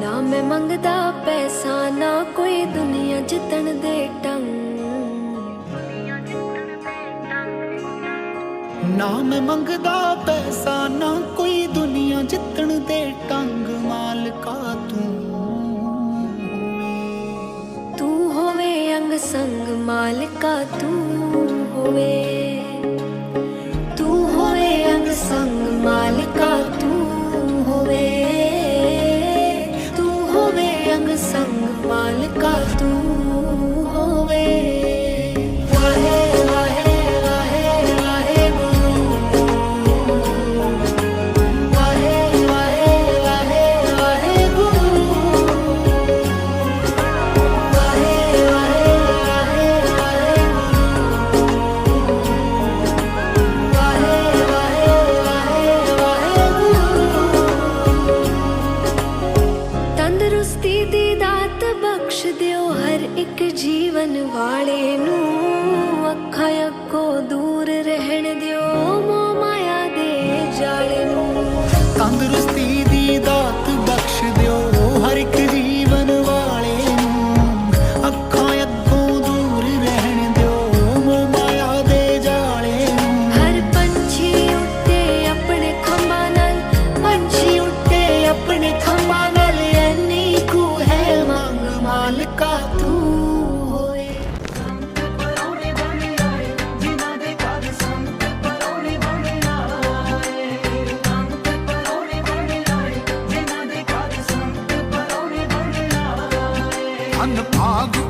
ਨਾ ਮੈਂ ਮੰਗਦਾ ਪੈਸਾ ਨਾ ਕੋਈ ਦੁਨੀਆ ਜਿੱਤਣ ਦੇ ਟੰਗ ਨਾ ਮੈਂ ਮੰਗਦਾ ਪੈਸਾ ਨਾ ਕੋਈ ਦੁਨੀਆ ਜਿੱਤਣ ਦੇ ਟੰਗ ਮਾਲਕਾ ਤੂੰ ਤੂੰ ਹੋਵੇ ਅੰਗ ਸੰਗ ਮਾਲਕਾ ਤੂੰ ਹੋਵੇ। அந்த பாகு